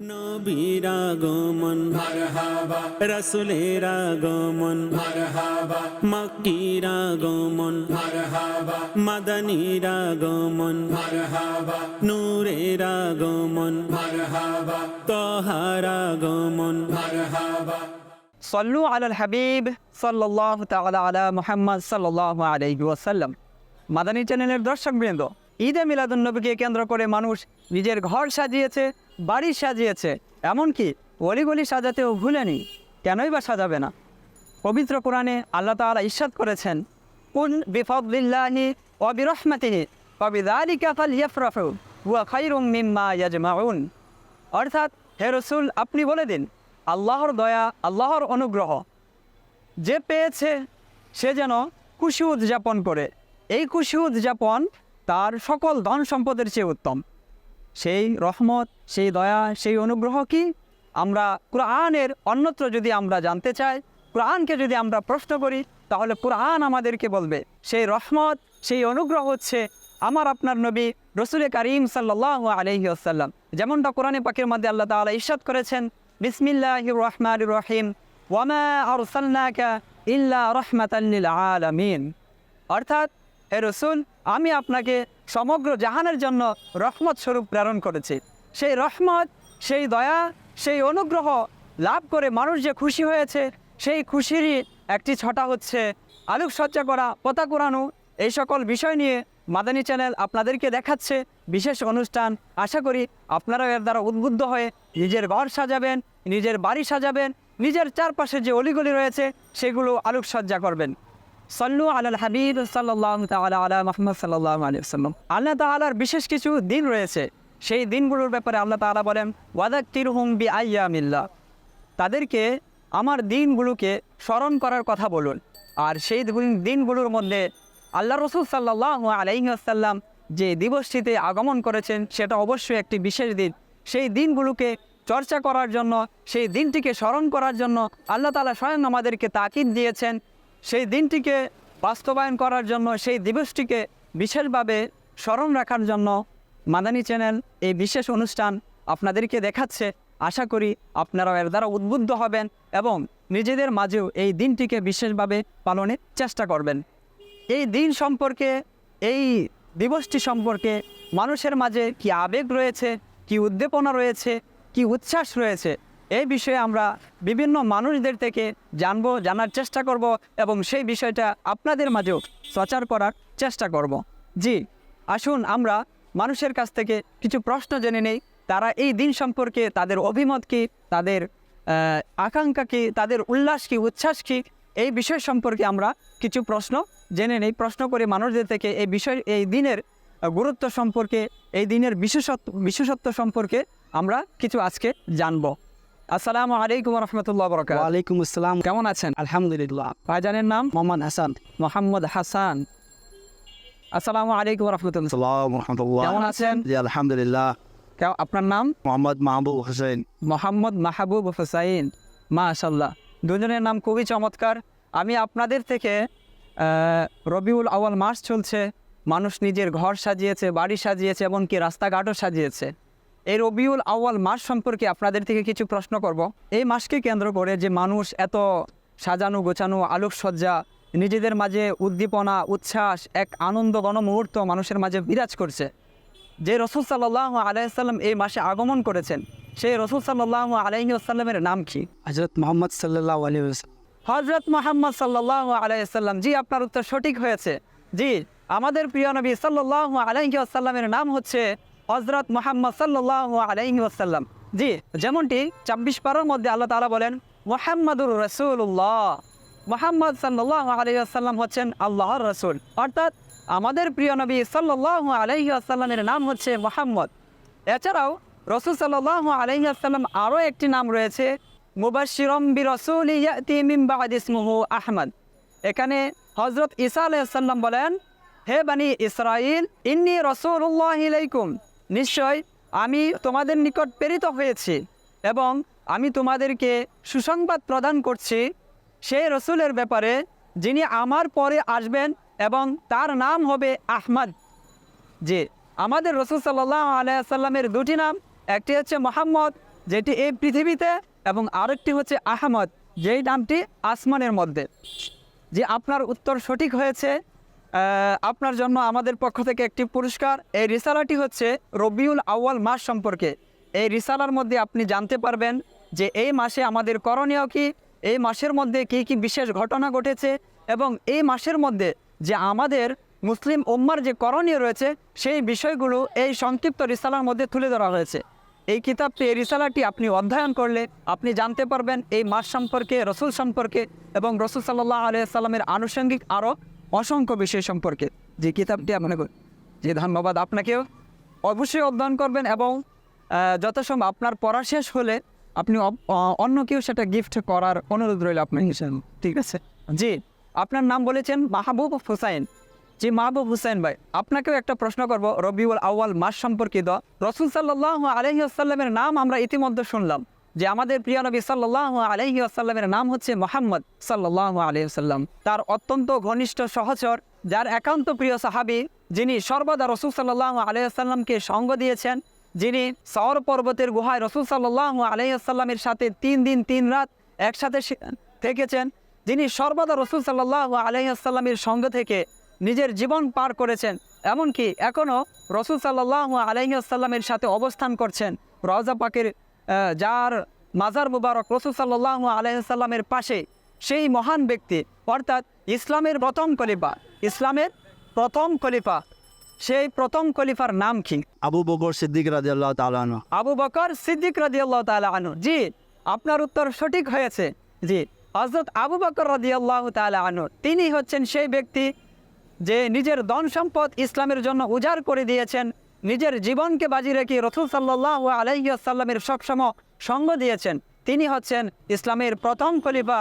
নবীর আগমন। মারহাবা। রসুলের আগমন। মারহাবা। মক্কির আগমন। মারহাবা। মাদানির আগমন। মারহাবা। নূরের আগমন। মারহাবা। তহার আগমন। মারহাবা। সল্লু আলাল হাবিব সাল্লাহ তালা আলা মোহাম্মদ সাল্লাহ আলাইহি ওয়াসাল্লাম। মাদানী চ্যানেলের দর্শকবৃন্দ ঈদে মিলাদুন্নবীকে কেন্দ্র করে মানুষ নিজের ঘর সাজিয়েছে বাড়ি সাজিয়েছে। এমনকি অলিগলি সাজাতেও ভুলেনি। কেনই বা সাজাবে না? পবিত্র কোরআনে আল্লাহ তাআলা ইরশাদ করেছেন কুন বিফদলিল্লাহি ওয়া বিরহমাতিহি ফাবিযালিকা ফালইফরাহু হুয়া খায়রুম মিম্মা ইয়াজমাউন। অর্থাৎ, হে রসুল, আপনি বলে দিন, আল্লাহর দয়া, আল্লাহর অনুগ্রহ। যে পেয়েছে, সে যেন খুশি উদযাপন করে। এই খুশি উদযাপন তার সকল ধন সম্পদের চেয়ে উত্তম। সেই রহমত, সেই দয়া, সেই অনুগ্রহ কি? আমরা কোরআনের অন্যত্র যদি আমরা জানতে চাই, কোরআনকে যদি আমরা প্রশ্ন করি, তাহলে কোরআন আমাদেরকে বলবে, সেই রহমত, সেই অনুগ্রহ হচ্ছে আমার আপনার নবী রসুল করিম সাল্লাহ আলহি আসাল্লাম যেমনটা কোরআনে পাকের মধ্যে আল্লাহ তাআলা ইরশাদ করেছেন বিসমিল্লাহ রহমান রহিম ওয়ামা আরসালনাকা ইল্লা রহমাতাল্লিল আলামিন। অর্থাৎ হে রসুল, আমি আপনাকে সমগ্র জাহানের জন্য রহমত স্বরূপ প্রেরণ করেছি। সেই রহমত, সেই দয়া, সেই অনুগ্রহ লাভ করে মানুষ যে খুশি হয়েছে, সেই খুশিরই একটি ছটা হচ্ছে আলোকসজ্জা করা, পতা কোরানো এই সকল বিষয় নিয়ে মাদানী চ্যানেল আপনাদেরকে দেখাচ্ছে। বিশেষ অনুষ্ঠান, আশা করি আপনারাও এর দ্বারা উদ্বুদ্ধ হয়ে নিজের ঘর সাজাবেন, নিজের বাড়ি সাজাবেন, নিজের চারপাশে যে অলিগলি রয়েছে, সেগুলো আলোকসজ্জা করবেন। সল্লু আলাল হাবিব সাল্লাহ তালা আলা মাহমদ সাল্লাহ আলী সাল্লাম আল্লাহ তালার বিশেষ কিছু দিন রয়েছে। সেই দিনগুলোর ব্যাপারে আল্লাহ তালা বলেন ওয়াদাক তিরহুম বি আয়ামিল্লা তাদেরকে আমার দিনগুলোকে স্মরণ করার কথা বলুন। আর সেই দিনগুলোর মধ্যে আল্লাহ রসুল সাল্লাহ আলাইসাল্লাম যে দিবসটিতে আগমন করেছেন, সেটা অবশ্যই একটি বিশেষ দিন। সেই দিনগুলোকে চর্চা করার জন্য, সেই দিনটিকে স্মরণ করার জন্য আল্লাহ তালা স্বয়ং আমাদেরকে তাকিদ দিয়েছেন। সেই দিনটিকে বাস্তবায়ন করার জন্য, সেই দিবসটিকে বিশেষভাবে স্মরণ রাখার জন্য মাদানী চ্যানেল এই বিশেষ অনুষ্ঠান আপনাদেরকে দেখাচ্ছে। আশা করি আপনারা এর দ্বারা উদ্বুদ্ধ হবেন এবং নিজেদের মাঝেও এই দিনটিকে বিশেষভাবে পালনের চেষ্টা করবেন। এই দিন সম্পর্কে, এই দিবসটি সম্পর্কে মানুষের মাঝে কি আবেগ রয়েছে, কি উদ্দীপনা রয়েছে, কি উচ্ছ্বাস রয়েছে এই বিষয়ে আমরা বিভিন্ন মানুষদের থেকে জানব, জানার চেষ্টা করব এবং সেই বিষয়টা আপনাদের মাঝেও প্রচার করার চেষ্টা করব। জি, আসুন আমরা মানুষের কাছ থেকে কিছু প্রশ্ন জেনে নেই। তারা এই দিন সম্পর্কে তাদের অভিমত কি, তাদের আকাঙ্ক্ষা কি, তাদের উল্লাস কি, উচ্ছ্বাস কী, এই বিষয় সম্পর্কে আমরা কিছু প্রশ্ন জেনে নেই। প্রশ্ন করে মানুষদের থেকে এই বিষয়, এই দিনের গুরুত্ব সম্পর্কে, এই দিনের বিশেষত্ব বিশেষত্ব সম্পর্কে আমরা কিছু আজকে জানব। আসসালামু আলাইকুম রহমতুল্লাহ বরকাত। ওয়ালাইকুম আসসালাম। কেমন আছেন? আলহামদুলিল্লাহ। ভাইজানের নাম? মোহাম্মদ হাসান। মোহাম্মদ হাসান। আসসালামু আলাইকুম রহমতুল্লাহ রহমতুল্লাহ কেমন আছেন? জি আলহামদুলিল্লাহ। আপনার নাম? মোহাম্মদ মাহবুব হোসেন। মোহাম্মদ মাহবুব হুসাইন মাশাল্লাহ দুজনের নাম খুবই চমৎকার। আমি আপনাদের থেকে রবিউল আওয়াল মাস চলছে। মানুষ নিজের ঘর সাজিয়েছে বাড়ি সাজিয়েছে এমনকি রাস্তাঘাটও সাজিয়েছে। এই রবিউল আওয়াল মাস সম্পর্কে আপনাদের থেকে কিছু প্রশ্ন করব। এই মাসকে কেন্দ্র করে যে মানুষ এত সাজানো গোছানো আলোকসজ্জা নিজেদের মাঝে উদ্দীপনা উচ্ছ্বাস এক আনন্দ গণমুহূর্ত মানুষের মাঝে বিরাজ করছে। যে রসুল সাল্লাহ আলাইসাল্লাম এই মাসে আগমন করেছেন সেই রসুল সাল্লাহ আলাইহি আসাল্লামের নাম কি? হজরত মোহাম্মদ সাল্লাহ আলী হজরত মোহাম্মদ সাল্লাহ আলাইসাল্লাম জি আপনার উত্তর সঠিক হয়েছে। জি আমাদের প্রিয় নবী সাল্লাহ আলাইহি আসাল্লামের নাম হচ্ছে হজরত মোহাম্মদ সাল্লাহ আলাইহি আসাল্লাম জি, যেমনটি চব্বিশ পারার মধ্যে আল্লাহ তাআলা বলেন, মোহাম্মদুর রসুল্লাহ মোহাম্মদ সাল্লাহ আলাইহি আসাল্লাম হচ্ছেন আল্লাহর রসুল। অর্থাৎ আমাদের প্রিয় নবী সাল্লাহ আলাইহি আসাল্লামের নাম হচ্ছে মোহাম্মদ। এছাড়াও রসুল সাল্লাহ আলহি আসসালাম আরও একটি নাম রয়েছে মুবাশিরম বি রসুল ইসমুহু আহমদ। এখানে হজরত ঈসা আলাইসাল্লাম বলেন, হে বানি ইসরাইল ইন্নি রসুল্লাহ ইলাইকুম। নিশ্চয় আমি তোমাদের নিকট প্রেরিত হয়েছি এবং আমি তোমাদেরকে সুসংবাদ প্রদান করছি সেই রসুলের ব্যাপারে, যিনি আমার পরে আসবেন এবং তার নাম হবে আহমদ। যে আমাদের রসুল সাল্লাহ আলাইসাল্লামের দুটি নাম, একটি হচ্ছে মোহাম্মদ, যেটি এই পৃথিবীতে, এবং আরেকটি হচ্ছে আহমদ, যেই নামটি আসমানের মধ্যে। যে আপনার উত্তর সঠিক হয়েছে আপনার জন্য আমাদের পক্ষ থেকে একটি পুরস্কার। এই রিসালাটি হচ্ছে রবিউল আউয়াল মাস সম্পর্কে। এই রিসালার মধ্যে আপনি জানতে পারবেন যে এই মাসে আমাদের করণীয় কি, এই মাসের মধ্যে কী কী বিশেষ ঘটনা ঘটেছে এবং এই মাসের মধ্যে যে আমাদের মুসলিম উম্মার যে করণীয় রয়েছে, সেই বিষয়গুলো এই সংক্ষিপ্ত রিসালার মধ্যে তুলে ধরা হয়েছে। এই কিতাবটি, এই রিসালাটি আপনি অধ্যয়ন করলে আপনি জানতে পারবেন এই মাস সম্পর্কে, রসুল সম্পর্কে এবং রসুল সাল্লাহ আলিয়াল্লামের আনুষঙ্গিক আরও অসংখ্য বিষয় সম্পর্কে যে কিতাবটি মনে আপনাকে যে ধন্যবাদ আপনাকেও। অবশ্যই অধ্যয়ন করবেন এবং যথাসম্ভব আপনার পড়া শেষ হলে আপনি অন্য কেউ সেটা গিফট করার অনুরোধ রইল আপনার হিসেবে। ঠিক আছে? জি, আপনার নাম বলেছেন মাহবুব হুসাইন। জি, মাহবুব হুসাইন ভাই, আপনাকেও একটা প্রশ্ন করব, রবিউল আউয়াল মাস সম্পর্কিত। রসুল সাল্লাহ আলহি আসাল্লামের নাম আমরা ইতিমধ্যে শুনলাম। যে আমাদের প্রিয় নবী সাল্লাহ আলহি আসাল্লামের নাম হচ্ছে মোহাম্মদ সাল্লাহ আলহি আসাল্লাম তার অত্যন্ত ঘনিষ্ঠ সহচর, যার একান্ত প্রিয় সাহাবি, যিনি সর্বদা রসুল সাল্লাহ আলহি আসাল্লামকে সঙ্গ দিয়েছেন, যিনি সৌর পর্বতের গুহায় রসুল সাল্লাহ আলহি আসাল্লামের সাথে তিন দিন তিন রাত একসাথে থেকেছেন, যিনি সর্বদা রসুল সাল্লাহ আলহিহাসাল্লামের সঙ্গ থেকে নিজের জীবন পার করেছেন। এমনকি এখনও রসুল সাল্লাহ আলহিহাসাল্লামের সাথে অবস্থান করছেন। রওজা পাকের যার মাজার মুবারক রসুল সাল্লাহ আলহিহাসাল্লামের পাশে সেই মহান ব্যক্তি অর্থাৎ ইসলামের প্রথম খলিফা ইসলামের প্রথম খলিফা সেই প্রথম খলিফার নাম কি? আবু বকর সিদ্দিক রাজি আল্লাহ আবু বকর সিদ্দিক রাদিয়াল্লাহু তাআলা আনহু। জি আপনার উত্তর সঠিক হয়েছে। জি হযরত আবু বকর রাদিয়াল্লাহু তাআলা আনহু তিনি হচ্ছেন সেই ব্যক্তি যে নিজের ধন সম্পদ ইসলামের জন্য উজাড় করে দিয়েছেন। নিজের জীবনকে বাজি রেখে রসুল সাল্লাহ আলাইসাল্লামের সবসময় সঙ্গ দিয়েছেন। তিনি হচ্ছেন ইসলামের প্রথম খলিফা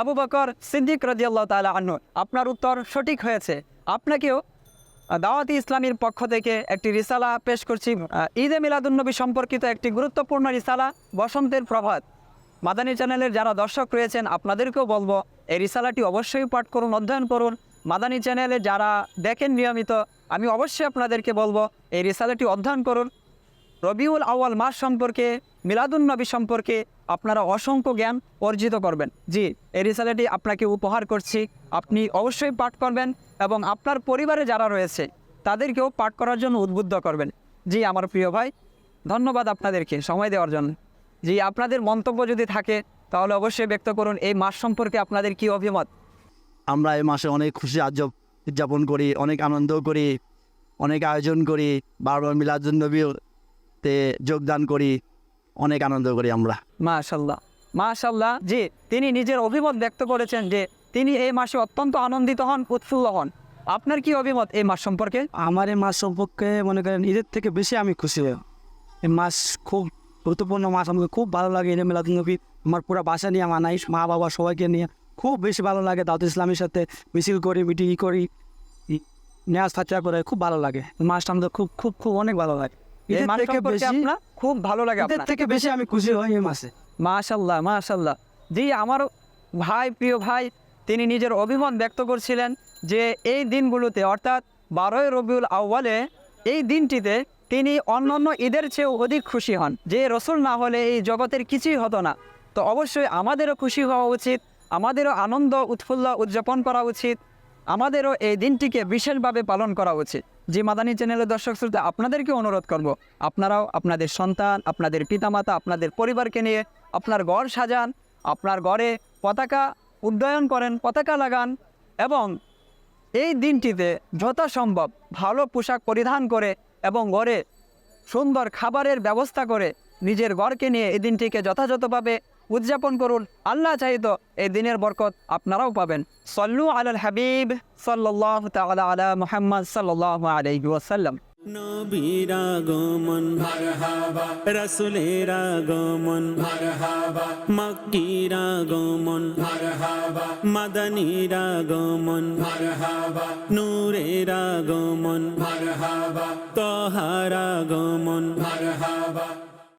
আবু বকর সিদ্দিক রাদিয়াল্লাহু তাআলা আনহু। আপনার উত্তর সঠিক হয়েছে। আপনাকেও দাওয়াতি ইসলামীর পক্ষ থেকে একটি রিসালা পেশ করছি। ঈদে মিলাদুন্নবী সম্পর্কিত একটি গুরুত্বপূর্ণ রিসালা, বসন্তের প্রভাত। মাদানী চ্যানেলের যারা দর্শক রয়েছেন, আপনাদেরকেও বলব, এই রিসালাটি অবশ্যই পাঠ করুন, অধ্যয়ন করুন। মাদানী চ্যানেলে যারা দেখেন নিয়মিত আমি অবশ্যই আপনাদেরকে বলব, এই রিসালাটি অধ্যয়ন করুন। রবিউল আউয়াল মাস সম্পর্কে, মিলাদুন নবী সম্পর্কে আপনারা অসংখ্য জ্ঞান অর্জিত করবেন। জি, এই রিসালাটি আপনাকে উপহার করছি। আপনি অবশ্যই পাঠ করবেন এবং আপনার পরিবারে যারা রয়েছে, তাদেরকেও পাঠ করার জন্য উদ্বুদ্ধ করবেন। জি, আমার প্রিয় ভাই, ধন্যবাদ আপনাদেরকে সময় দেওয়ার জন্য। জি, আপনাদের মন্তব্য যদি থাকে, তাহলে অবশ্যই ব্যক্ত করুন, এই মাস সম্পর্কে আপনাদের কি অভিমত? আমরা এই মাসে অনেক খুশি আজ উদযাপন করি অনেক আনন্দ করি অনেক আয়োজন করি বারবার মিলাদুন্নবীতে যোগদান করি অনেক আনন্দ করি আমরা। মাশাল্লাহ মাশাল্লাহ জি তিনি নিজের অভিমত ব্যক্ত করেছেন যে তিনি এই মাসে অত্যন্ত আনন্দিত হন উৎফুল্ল হন। আপনার কি অভিমত এই মাস সম্পর্কে? আমার এই মাস সম্পর্কে মনে করেন ঈদের থেকে বেশি আমি খুশি। হই এই মাস খুব গুরুত্বপূর্ণ মাস আমাকে খুব ভালো লাগে ঈদে মিলাদুলনবী আমার পুরো বাসা নিয়ে মানাই মা বাবা সবাইকে নিয়ে খুব বেশি ভালো লাগে দাউদ ইসলামের সাথে মিছিল করি মিটিং করি নেওয়াজ ফাচা করে খুব ভালো লাগে। মাসটা আমাদের খুব খুব খুব অনেক ভালো লাগে। এই বেশি খুব ভালো লাগে আপনার। থেকে বেশি আমি খুশি হই এই মাসে মাশাল্লাহ মাশাল্লাহ। জি আমার ভাই প্রিয় ভাই তিনি নিজের অভিমত ব্যক্ত করছিলেন যে এই দিনগুলোতে অর্থাৎ বারোই রবিউল আউ্বালে এই দিনটিতে তিনি অন্যান্য ঈদের চেয়েও অধিক খুশি হন। যে রসুল না হলে এই জগতের কিছুই হতো না। তো অবশ্যই আমাদেরও খুশি হওয়া উচিত। আমাদেরও আনন্দ, উৎফুল্ল উদযাপন করা উচিত। আমাদেরও এই দিনটিকে বিশেষভাবে পালন করা উচিত। যে মাদানী চ্যানেলের দর্শক শ্রোতা আপনাদেরকে অনুরোধ করব, আপনারাও আপনাদের সন্তান, আপনাদের পিতামাতা, আপনাদের পরিবারকে নিয়ে আপনার ঘর সাজান, আপনার ঘরে পতাকা উড্ডয়ন করেন, পতাকা লাগান এবং এই দিনটিতে যথাসম্ভব ভালো পোশাক পরিধান করে এবং ঘরে সুন্দর খাবারের ব্যবস্থা করে নিজের ঘরকে নিয়ে এই দিনটিকে যথাযথভাবে উদযাপন করুন। আল্লাহ চাহিত এই দিনের বরকত আপনারাও পাবেন। সল্লু আলাল হাবিব সাল্লাহ তাআলা আলা মুহাম্মদ সাল্লাহ আলাইহি ওয়াসাল্লাম। নবীর আগমন রসুলের আগমন মক্কির আগমন মাদানির আগমন নূরের আগমন তহার আগমন